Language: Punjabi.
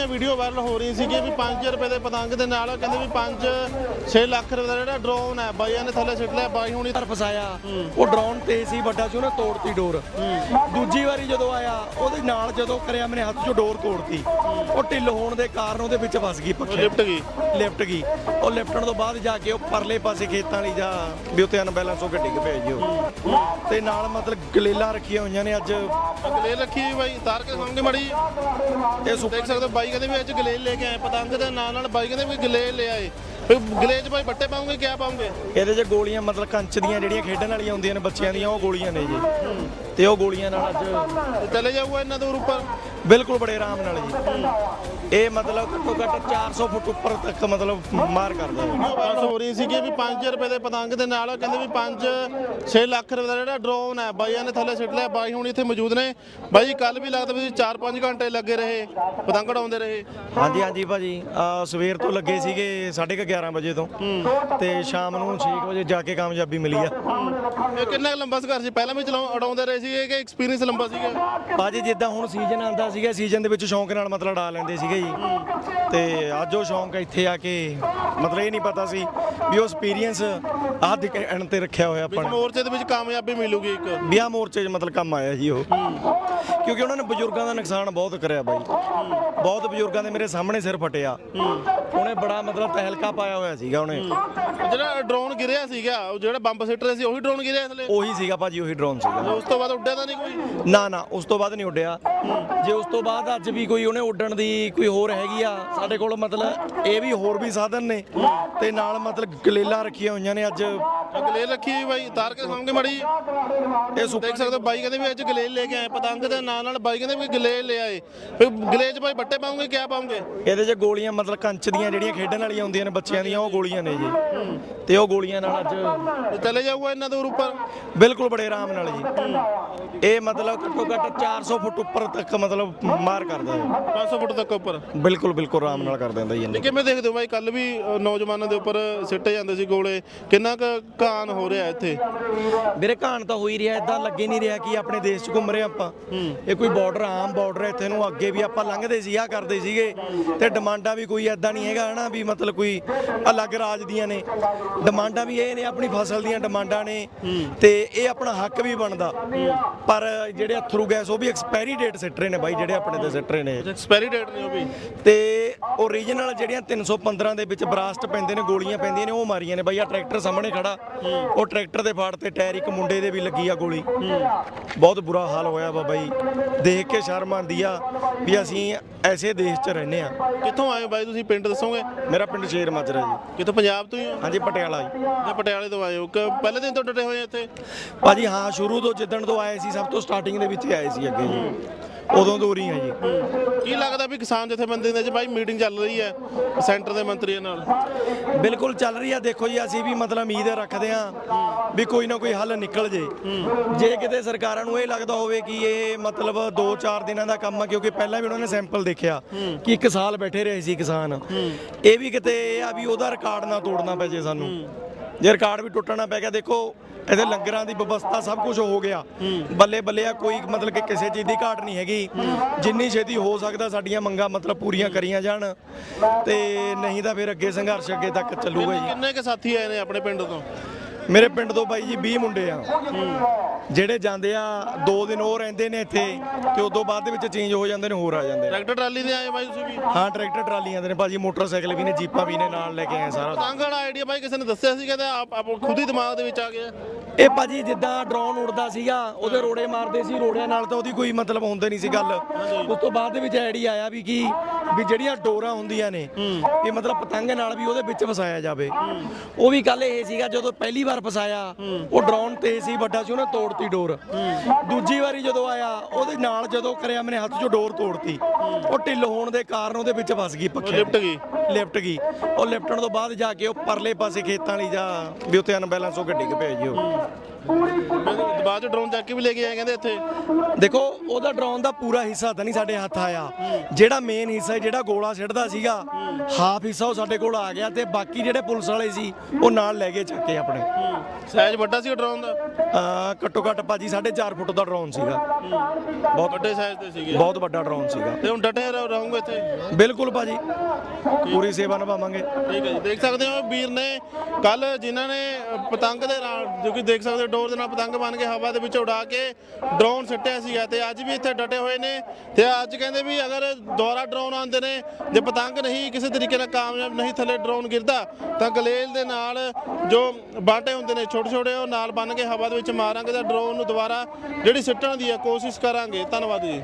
ਜਿਹੜੀਆਂ ਵੀਡੀਓ ਵਾਇਰਲ ਹੋ ਰਹੀਆਂ ਸੀਗੀਆਂ ਵੀ 5 ਰੁਪਏ ਦੇ ਪਤੰਗ ਦੇ ਨਾਲ ਕਹਿੰਦੇ ਵੀ 5 6 ਲੱਖ ਰੁਪਏ ਦਾ ਜਿਹੜਾ ਡਰੋਨ ਹੈ ਬਾਈਆਂ ਨੇ ਥੱਲੇ ਸਿੱਟ ਲਿਆ ਬਾਈ ਹੁਣੀ ਘਰ ਫਸਾਇਆ। ਉਹ ਡਰੋਨ ਤੇਜ਼ ਸੀ ਵੱਡਾ ਸੀ ਉਹਨੇ ਤੋੜਤੀ ਡੋਰ ਦੂਜੀ ਵਾਰੀ ਜਦੋਂ ਆਇਆ ਉਹਦੇ ਨਾਲ ਜਦੋਂ ਕਰਿਆ ਮੈਨੇ ਹੱਥ 'ਚੋਂ ਡੋਰ ਤੋੜਤੀ। ਉਹ ਢਿੱਲ ਹੋਣ ਦੇ ਕਾਰਨ ਉਹਦੇ ਵਿੱਚ ਫਸ ਗਈ ਪੱਖੇ। ਲਿਫਟ ਗਈ। ਲਿਫਟ ਗਈ। ਉਹ ਲਿਫਟਣ ਤੋਂ ਬਾਅਦ ਜਾ ਕੇ ਉਹ ਪਰਲੇ ਪਾਸੇ ਖੇਤਾਂ ਵਾਲੀ ਜਾ ਵੀ ਉੱਤੇ ਅਨਬੈਲੈਂਸ ਹੋ ਕੇ ਡਿੱਗ ਪਿਆ ਜੀ ਉਹ। ਤੇ ਨਾਲ ਮਤਲਬ ਗਲੇਲਾਂ ਰੱਖੀਆਂ ਹੋਈਆਂ ਨੇ ਅੱਜ। ਗਲੇਲ ਰੱਖੀ ਬਾਈ ਤਾਰ ਕੇ ਸਾਹਮਣੇ ਮੜੀ ਇਹ ਸੁੱਕ ਦੇਖ ਸਕਦੇ ਹੋ ਬਾਈ ਕਹਿੰਦੇ ਵੀ ਅੱਜ ਗਲੇਲ ਲੈ ਕੇ ਆਏ ਪਤੰਗ ਦੇ ਨਾਲ ਨਾਲ ਬਾਈ ਕਹਿੰਦੇ ਵੀ ਗਲੇਲ ਲੈ ਆਏ। ਵੀ ਗਲੇਜ ਬਾਈ ਬੱਟੇ ਪਾਉਂਗੇ ਕਿਆ ਪਾਉਂਗੇ? ਇਹਦੇ 'ਚ ਗੋਲੀਆਂ ਮਤਲਬ ਕੰਚ ਦੀਆਂ ਜਿਹੜੀਆਂ ਖੇਡਣ ਵਾਲੀਆਂ ਹੁੰਦੀਆਂ ਨੇ ਬੱਚਿਆਂ ਦੀਆਂ ਉਹ ਗੋਲੀਆਂ ਨੇ ਜੀ। ਤੇ ਉਹ ਗੋਲੀਆਂ ਨਾਲ ਅੱਜ ਚਲੇ ਜਾਊਗਾ ਇਹਨਾਂ ਦੂਰ ਉੱਪਰ। ਬਿਲਕੁਲ ਬੜੇ ਆਰਾਮ ਨਾਲ ਜੀ। ਇਹ ਮਤਲਬ ਘੱਟੋ ਘੱਟ 400 ਫੁੱਟ ਉੱਪਰ ਤੱਕ ਮਤਲਬ ਮਾਰ ਕਰਦਾ ਹੈ। ਬਸ ਹੋ ਰਹੀ ਸੀਗੀ ਵੀ 5 ਰੁਪਏ ਦੇ ਪਤੰਗ ਦੇ ਨਾਲ ਕਹਿੰਦੇ ਵੀ 5 6 ਲੱਖ ਰੁਪਏ ਦਾ ਜਿਹੜਾ ਡਰੋਨ ਹੈ ਬਾਈਆਂ ਨੇ ਥੱਲੇ ਸਿੱਟ ਲਿਆ ਬਾਈ ਹੁਣ ਇੱਥੇ ਮੌਜੂਦ ਨੇ। ਬਾਈ ਕੱਲ ਵੀ ਲੱਗਦਾ ਵੀ 4-5 ਘੰਟੇ ਲੱਗੇ ਰਹੇ ਪਤੰਗ ਉਡਾਉਂਦੇ ਰਹੇ। ਹਾਂਜੀ ਹਾਂਜੀ ਭਾਜੀ ਸਵੇਰ ਤੋਂ ਲੱਗੇ ਸੀਗੇ 11:30 ਵਜੇ ਤੋਂ। ਤੇ ਸ਼ਾਮ ਨੂੰ 6 ਵਜੇ ਜਾ ਕੇ ਕਾਮਯਾਬੀ ਮਿਲੀ ਆ। ਇਹ ਕਿੰਨਾ ਲੰਬਾ ਸੰਘਰਸ਼ ਸੀ? ਪਹਿਲਾਂ ਵੀ ਚਲਾਉ ਉਡਾਉਂਦੇ ਰਹੇ ਸੀਗੇ ਕਿ ਐਕਸਪੀਰੀਅੰਸ ਲੰਬਾ ਸੀਗਾ? ਭਾਜੀ ਜਿੱਦਾਂ ਹੁਣ ਸੀਜ਼ਨ ਆਉਂਦਾ ਸੀਗਾ ਸੀਜ਼ਨ ਦੇ ਵਿੱਚ ਸ਼ੌਂਕ ਨਾਲ ਮਤਲਬ ਉਡਾ ਲੈਂਦੇ ਸੀਗੇ ਜੀ। ਤੇ ਅੱਜ ਉਹ ਸ਼ੌਂਕ ਇੱਥੇ ਆ ਕੇ ਮਤਲਬ ਇਹ ਨਹੀਂ ਪਤਾ ਸੀ ਵੀ ਉਹ ਐਕਸਪੀਰੀਅੰਸ ਆਹ ਦਿਕ ਐਂਡ ਤੇ ਰੱਖਿਆ ਹੋਇਆ ਆਪਾਂ ਨੇ। ਮੋਰਚੇ ਦੇ ਵਿੱਚ ਕਾਮਯਾਬੀ ਮਿਲੂਗੀ ਇੱਕ। ਵਿਆਹ ਮੋਰਚੇ 'ਚ ਮਤਲਬ ਕੰਮ ਆਇਆ ਜੀ ਉਹ। ਕਿਉਂਕਿ ਉਹਨਾਂ ਨੇ ਬਜ਼ੁਰਗਾਂ ਦਾ ਨੁਕਸਾਨ ਬਹੁਤ ਕਰਿਆ ਬਾਈ। ਬਹੁਤ ਬਜ਼ੁਰਗਾਂ ਦੇ ਮੇਰੇ ਸਾਹਮਣੇ ਸਿਰ ਫਟਿਆ। ਉਹਨੇ ਬੜਾ ਮਤਲਬ ਤਹਿਲਕਾ ਪਾਇਆ ਹੋਇਆ ਸੀਗਾ ਉਹਨੇ। ਜਿਹੜਾ ਡਰੋਨ ਗਿਰਿਆ ਸੀਗਾ ਉਹ ਜਿਹੜਾ ਬੰਬ ਸਿੱਟ ਰਹੇ ਸੀ ਉਹੀ ਡਰੋਨ ਗਿਰਿਆ ਥੱਲੇ ਉਹੀ ਸੀਗਾ ਭਾਜੀ ਉਹੀ ਡਰੋਨ ਸੀਗਾ। ਉਸ ਤੋਂ ਬਾਅਦ ਉੱਡਿਆ ਤਾਂ ਨਹੀਂ ਕੋਈ? ਨਾ ਨਾ ਉਸ ਤੋਂ ਬਾਅਦ ਨਹੀਂ ਉੱਡਿਆ। ਜੇ ਉਸ ਤੋਂ ਬਾਅਦ ਅੱਜ ਵੀ ਕੋਈ ਉਹਨੇ ਉੱਡਣ ਦੀ ਕੋਈ ਹੋਰ ਹੈਗੀ ਆ? ਸਾਡੇ ਕੋਲ ਮਤਲਬ ਇਹ ਵੀ ਹੋਰ ਵੀ ਸਾਧਨ ਨੇ ਤੇ ਨਾਲ ਮਤਲਬ ਗਲੇਲਾਂ ਰੱਖੀਆਂ ਹੋਈਆਂ ਨੇ ਅੱਜ। ਗਲੇਲ ਰੱਖੀ ਹੋਈ ਬਾਈ ਤਾਰ ਕੇ ਸਾਹਮਣੇ ਮੜੀ ਇਹ ਸੁੱਕ ਦੇਖ ਸਕਦੇ ਹੋ ਬਾਈ ਕਹਿੰਦੇ ਵੀ ਅੱਜ ਗਲੇਲ ਲੈ ਕੇ ਆਏ ਪਤੰਗ ਦੇ ਨਾਲ ਨਾਲ ਬਾਈ ਕਹਿੰਦੇ ਵੀ ਗਲੇਲ ਲੈ ਆਏ। ਵੀ ਗਲੇਜ ਬਾਈ ਬੱਟੇ ਪਾਉਂਗੇ ਕਿਆ ਪਾਉਂਗੇ? ਇਹਦੇ 'ਚ ਗੋਲੀਆਂ ਮਤਲਬ ਕੰਚ ਦੀਆਂ ਜਿਹੜੀਆਂ ਖੇਡਣ ਵਾਲੀਆਂ ਹੁੰਦੀਆਂ ਨੇ ਬੱਚਿਆਂ ਦੀਆਂ ਉਹ ਗੋਲੀਆਂ ਨੇ ਜੀ। ਤੇ ਉਹ ਗੋਲੀਆਂ ਨਾਲ ਅੱਜ ਚਲੇ ਜਾਊਗਾ ਇਹਨਾਂ ਦੂਰ ਉੱਪਰ? ਬਿਲਕੁਲ ਬੜੇ ਆਰਾਮ ਨਾਲ ਜੀ। ਇਹ ਮਤਲਬ ਘੱਟੋ ਘੱਟ 400 ਫੁੱਟ ਉੱਪਰ ਤੱਕ ਮਤਲਬ ਮਾਰ ਕਰਦਾ ਹੈ। 500 ਫੁੱਟ ਤੱਕ ਉੱਪਰ? ਬਿਲਕੁਲ ਬਿਲਕੁਲ ਆਰਾਮ ਨਾਲ ਕਰ ਦਿੰਦਾ ਜੀ ਇਹਨੂੰ। ਕਿਵੇਂ ਦੇਖਦੇ ਹੋ ਬਾਈ ਕੱਲ ਵੀ ਨੌਜਵਾਨਾਂ ਦੇ ਉੱਪਰ ਸਿੱਟੇ ਜਾਂਦੇ ਸੀ ਗੋਲੇ। ਕਿੰਨਾ ਕੁ ਕਾਨ ਹੋ ਰਿਹਾ ਇੱਥੇ? ਵੀਰੇ ਕਹਾਣ ਤਾਂ ਹੋ ਹੀ ਰਿਹਾ ਇਦਾਂ ਲੱਗੇ ਨਹੀਂ ਰਿਹਾ ਕਿ ਆਪਣੇ ਦੇਸ਼ 'ਚ ਘੁੰਮ ਰਹੇ ਆਪਾਂ। ਇਹ ਕੋਈ ਬਾਰਡਰ ਆਮ ਬਾਰਡਰ ਹੈ ਇੱਥੇ ਨੂੰ ਅੱਗੇ ਵੀ ਆਪਾਂ ਲੰਘਦੇ ਸੀ ਆ ਕਰਦੇ ਸੀਗੇ। ਤੇ ਡਿਮਾਂਡਾਂ ਵੀ ਕੋਈ ਐਦਾਂ ਨਹੀਂ ਹੈਗਾ ਹਨਾ ਵੀ ਮਤਲਬ ਕੋਈ ਅਲੱਗ ਰਾਜ ਦੀਆਂ ਨੇ। ਡਿਮਾਂਡਾਂ ਵੀ ਇਹ ਨੇ ਆਪਣੀ ਫਸਲ ਦੀਆਂ ਡਿਮਾਂਡਾਂ ਨੇ। ਤੇ ਇਹ ਆਪਣਾ ਹੱਕ ਵੀ ਬਣਦਾ। ਪਰ ਜਿਹੜੇ ਅਥਰੂ ਗੈਸ ਉਹ ਵੀ ਐਕਸਪਾਇਰੀ ਡੇਟ ਸਿੱਟ ਰਹੇ ਨੇ ਬਾਈ ਜਿਹੜੇ ਆਪਣੇ ਤੇ ਸਿੱਟ ਰਹੇ ਨੇ। ਐਕਸਪਾਇਰੀ ਡੇਟ ਨਹੀਂ ਉਹ ਵੀ? ਤੇ ਓਰੀਜਨਲ ਜਿਹੜੀਆਂ 315 ਦੇ ਵਿੱਚ ਬਰਾਸਟ ਪੈਂਦੇ ਨੇ ਗੋਲੀਆਂ ਪੈਂਦੀਆਂ ਨੇ ਉਹ ਮਾਰੀਆਂ ਨੇ ਬਾਈ ਆ ਟਰੈਕਟਰ ਸਾਹਮਣੇ ਖੜਾ। ਉਹ ਟਰੈਕਟਰ ਦੇ ਫਾੜ ਤੇ ਟਾਇਰ ਇੱਕ ਮੁੰਡੇ ਦੇ ਵੀ ਲੱਗੀ ਆ ਗੋਲੀ। ਬਹੁਤ ਬੁਰਾ ਹਾਲ ਹੋਇਆ ਵਾ ਬਾਈ ਦੇਖ ਕੇ ਸ਼ਰਮ ਆਉਂਦੀ ਆ ਵੀ ਅਸੀਂ ਐਸੇ ਦੇਸ਼ 'ਚ ਰਹਿੰਦੇ ਆ। ਕਿੱਥੋਂ ਆਏ ਹੋ ਬਾਈ ਤੁਸੀਂ? ਪਿੰਡ ਦੱਸੋਗੇ? ਮੇਰਾ ਪਿੰਡ ਸ਼ੇਰ ਮਾਜਰਾ ਜੀ। ਕਿੱਥੋਂ? ਪੰਜਾਬ ਤੋਂ ਹੀ ਹੋ? ਹਾਂਜੀ ਪਟਿਆਲਾ ਜੀ। ਜਾਂ ਪਟਿਆਲੇ ਤੋਂ ਆਏ ਹੋ? ਕਿ ਪਹਿਲੇ ਦਿਨ ਤੋਂ ਡਟੇ ਹੋਏ ਇੱਥੇ? ਭਾਜੀ ਹਾਂ ਸ਼ੁਰੂ ਤੋਂ ਜਿੱਦਣ ਤੋਂ ਆਏ ਸੀ ਸਭ ਤੋਂ ਸਟਾਰਟਿੰਗ ਦੇ ਵਿੱਚ ਹੀ ਆਏ ਸੀ ਅੱਗੇ ਜੀ। ਉਦੋਂ ਉਰੀ ਆ ਜੀ। ਕੀ ਲੱਗਦਾ ਵੀ ਕਿਸਾਨ ਜਥੇਬੰਦੀ ਦੇ ਚ ਬਾਈ ਮੀਟਿੰਗ ਚੱਲ ਰਹੀ ਹੈ ਸੈਂਟਰ ਦੇ ਮੰਤਰੀਆਂ ਨਾਲ? ਬਿਲਕੁਲ ਚੱਲ ਰਹੀ ਆ। ਦੇਖੋ ਜੀ ਅਸੀਂ ਵੀ ਮਤਲਬ ਉਮੀਦ ਰੱਖਦੇ ਆ ਵੀ ਕੋਈ ਨਾ ਕੋਈ ਹੱਲ ਨਿਕਲ ਜੇ। ਜੇ ਕਿਤੇ ਸਰਕਾਰਾਂ ਨੂੰ ਇਹ ਲੱਗਦਾ ਹੋਵੇ ਕਿ ਇਹ ਮਤਲਬ 2-4 ਦਿਨਾਂ ਦਾ ਕੰਮ ਆ ਕਿਉਂਕਿ ਪਹਿਲਾਂ ਵੀ ਉਹਨਾਂ ਨੇ ਸੈਂਪਲ ਦੇਖਿਆ ਕਿ ਇੱਕ ਸਾਲ ਬੈਠੇ ਰਹੇ ਸੀ ਕਿਸਾਨ। ਇਹ ਵੀ ਕਿਤੇ ਇਹ ਆ ਵੀ ਉਹਦਾ ਰਿਕਾਰਡ ਨਾ ਤੋੜਨਾ ਪੈ ਜੇ ਸਾਨੂੰ। ਜੇ ਰਿਕਾਰਡ ਵੀ ਟੁੱਟਣਾ ਪੈ ਗਿਆ ਦੇਖੋ ਇਹਦੇ ਲੰਗਰਾਂ ਦੀ ਵਿਵਸਥਾ ਸਭ ਕੁਝ ਹੋ ਗਿਆ। ਬੱਲੇ ਬੱਲੇ ਆ ਕੋਈ ਮਤਲਬ ਕਿ ਕਿਸੇ ਚੀਜ਼ ਦੀ ਘਾਟ ਨਹੀਂ ਹੈਗੀ। ਜਿੰਨੀ ਛੇਤੀ ਹੋ ਸਕਦਾ ਸਾਡੀਆਂ ਮੰਗਾਂ ਮਤਲਬ ਪੂਰੀਆਂ ਕਰੀਆਂ ਜਾਣ ਤੇ ਨਹੀਂ ਤਾਂ ਫਿਰ ਅੱਗੇ ਸੰਘਰਸ਼ ਅੱਗੇ ਤੱਕ ਚੱਲੂਗਾ ਜੀ। ਕਿੰਨੇ ਕੇ ਸਾਥੀ ਆਏ ਨੇ ਆਪਣੇ ਪਿੰਡ ਤੋਂ? ਮੇਰੇ ਪਿੰਡ ਤੋਂ ਬਾਈ ਜੀ 20 ਮੁੰਡੇ ਆ। ਜਿਹੜੇ ਜਾਂਦੇ ਆ ਦੋ ਦਿਨ ਉਹ ਰਹਿੰਦੇ ਨੇ ਇੱਥੇ ਤੇ ਉਦੋਂ ਬਾਅਦ ਦੇ ਵਿੱਚ ਚੇਂਜ ਹੋ ਜਾਂਦੇ ਨੇ ਹੋਰ ਆ ਜਾਂਦੇ ਨੇ। ਟਰੈਕਟਰ ਟਰਾਲੀ ਦੇ ਆਏ ਬਾਈ ਤੁਸੀਂ ਵੀ? ਹਾਂ ਟਰੈਕਟਰ ਟਰਾਲੀਆਂ ਦੇ ਨੇ। ਭਾਜੀ ਮੋਟਰਸਾਈਕਲ ਵੀ ਨੇ ਜੀਪਾਂ ਵੀ ਨੇ ਨਾਲ ਲੈ ਕੇ ਆਏ ਸਾਰਾ। ਪਤੰਗ ਵਾਲਾ ਆਈਡੀਆ ਬਾਈ ਕਿਸੇ ਨੇ ਦੱਸਿਆ ਸੀਗਾ ਤੇ ਆਪ ਆਪ ਖੁਦ ਹੀ ਦਿਮਾਗ ਦੇ ਵਿੱਚ ਆ ਗਿਆ। ਇਹ ਭਾਜੀ ਜਿੱਦਾਂ ਡਰੋਨ ਉੜਦਾ ਸੀਗਾ ਉਹਦੇ ਰੋੜੇ ਮਾਰਦੇ ਸੀ ਰੋੜਿਆਂ ਨਾਲ ਤਾਂ ਉਹਦੀ ਕੋਈ ਮਤਲਬ ਹੁੰਦੇ ਨਹੀਂ ਸੀ ਗੱਲ। ਉਸ ਤੋਂ ਬਾਅਦ ਦੇ ਵਿੱਚ ਆਈਡੀਆ ਆਇਆ ਵੀ ਕੀ ਵੀ ਜਿਹੜੀਆਂ ਡੋਰਾਂ ਹੁੰਦੀਆਂ ਨੇ ਇਹ ਮਤਲਬ ਪਤੰਗ ਨਾਲ ਵੀ ਉਹਦੇ ਵਿੱਚ ਫਸਾਇਆ ਜਾਵੇ। ਉਹ ਵੀ ਕੱਲ ਇਹ ਸੀਗਾ ਜਦੋਂ ਪਹਿਲੀ ਵਾਰ ਫਸਾਇਆ ਉਹ ਡਰੋਨ ਤੇਜ਼ ਸੀ ਵੱਡਾ ਸੀ ਉਹਨੇ ਤੋੜਤੀ ਡੋਰ। ਦੂਜੀ ਵਾਰੀ ਜਦੋਂ ਆਇਆ, ਉਹਦੇ ਨਾਲ ਜਦੋਂ ਕਰਿਆ, ਮੈਨੇ ਹੱਥ 'ਚੋਂ ਡੋਰ ਤੋੜਤੀ। ਉਹ ਢਿੱਲ ਹੋਣ ਦੇ ਕਾਰਨ ਉਹਦੇ ਵਿੱਚ ਫਸ ਗਈ ਪੱਖੇ। ਲਿਫਟ ਗਈ। ਲਿਫਟ ਗਈ। ਉਹ ਲਿਫਟਣ ਤੋਂ ਬਾਅਦ ਜਾ ਕੇ ਉਹ ਪਰਲੇ ਪਾਸੇ ਖੇਤਾਂ ਵਾਲੀ ਜਾ ਵੀ ਉੱਤੇ ਅਨਬੈਲੈਂਸ ਹੋ ਕੇ ਡਿੱਗ ਪਿਆ ਜੀ ਉਹ ਫਿਰ ਬਾਅਦ ਚ ਡਰੋਨ ਚੱਕ ਕੇ ਵੀ ਲੈ ਕੇ ਆਏ ਕਹਿੰਦੇ ਇੱਥੇ। ਦੇਖੋ ਉਹਦਾ ਡਰੋਨ ਦਾ ਪੂਰਾ ਹਿੱਸਾ ਤਾਂ ਨਹੀਂ ਸਾਡੇ ਹੱਥ ਆਇਆ। ਜਿਹੜਾ ਮੇਨ ਹਿੱਸਾ ਜਿਹੜਾ ਗੋਲਾ ਸਿੱਟਦਾ ਸੀਗਾ ਹਾਫ ਹਿੱਸਾ ਉਹ ਸਾਡੇ ਕੋਲ ਆ ਗਿਆ ਤੇ ਬਾਕੀ ਜਿਹੜੇ ਪੁਲਿਸ ਵਾਲੇ ਸੀ ਉਹ ਨਾਲ ਲੈ ਗਏ ਚੱਕੇ ਆਪਣੇ। ਸਾਈਜ਼ ਵੱਡਾ ਸੀ ਡਰੋਨ ਦਾ? ਅਹ ਘੱਟੋ ਘੱਟ ਭਾਜੀ 4.5 ਫੁੱਟ ਦਾ ਡਰੋਨ ਸੀਗਾ। ਬਹੁਤ ਵੱਡੇ ਸਾਈਜ਼ ਦੇ ਸੀਗੇ। ਬਹੁਤ ਵੱਡਾ ਡਰੋਨ ਸੀਗਾ। ਤੇ ਹੁਣ ਡਟੇ ਰਹੋ- ਰਹੋਗੇ ਇੱਥੇ? ਬਿਲਕੁਲ ਭਾਜੀ। ਪੂਰੀ ਸੇਵਾ ਨਿਭਾਵਾਂਗੇ। ਠੀਕ ਹੈ ਜੀ। ਦੇਖ ਸਕਦੇ ਹੋ ਵੀਰ ਨੇ ਕੱਲ ਜਿਨ੍ਹਾਂ ਨੇ ਪਤੰਗ ਦੇ ਨਾਲ, ਜੋ ਕਿ ਦੇਖ ਸਕਦੇ ਹੋ ਡੋਰ ਦੇ ਨਾਲ ਪਤੰਗ ਬਣ ਕੇ ਹਵਾ ਦੇ ਵਿੱਚ ਉਡਾ ਕੇ ਡਰੋਨ ਸਿੱਟਿਆ ਸੀਗਾ ਤੇ ਅੱਜ ਵੀ ਇੱਥੇ ਡਟੇ ਹੋਏ ਨੇ ਤੇ ਅੱਜ ਕਹਿੰਦੇ ਵੀ ਅਗਰ ਦੁਬਾਰਾ ਡਰੋਨ ਆਉਂਦੇ ਨੇ, ਜੇ ਪਤੰਗ ਨਹੀਂ ਕਿਸੇ ਤਰੀਕੇ ਨਾਲ ਕਾਮਯਾਬ ਨਹੀਂ ਥੱਲੇ ਡਰੋਨ ਗਿਰਦਾ, ਤਾਂ ਗਲੇਲ ਦੇ ਨਾਲ ਜੋ ਬਾਟੇ ਹੁੰਦੇ ਨੇ ਛੋਟੇ ਛੋਟੇ, ਉਹ ਨਾਲ ਬਣ ਕੇ ਹਵਾ ਦੇ ਵਿੱਚ ਮਾਰਾਂਗੇ ਤਾਂ ਡਰੋਨ ਨੂੰ ਦੁਬਾਰਾ ਜਿਹੜੀ ਸਿੱਟਣ ਦੀ ਹੈ ਕੋਸ਼ਿਸ਼ ਕਰਾਂਗੇ। ਧੰਨਵਾਦ ਜੀ।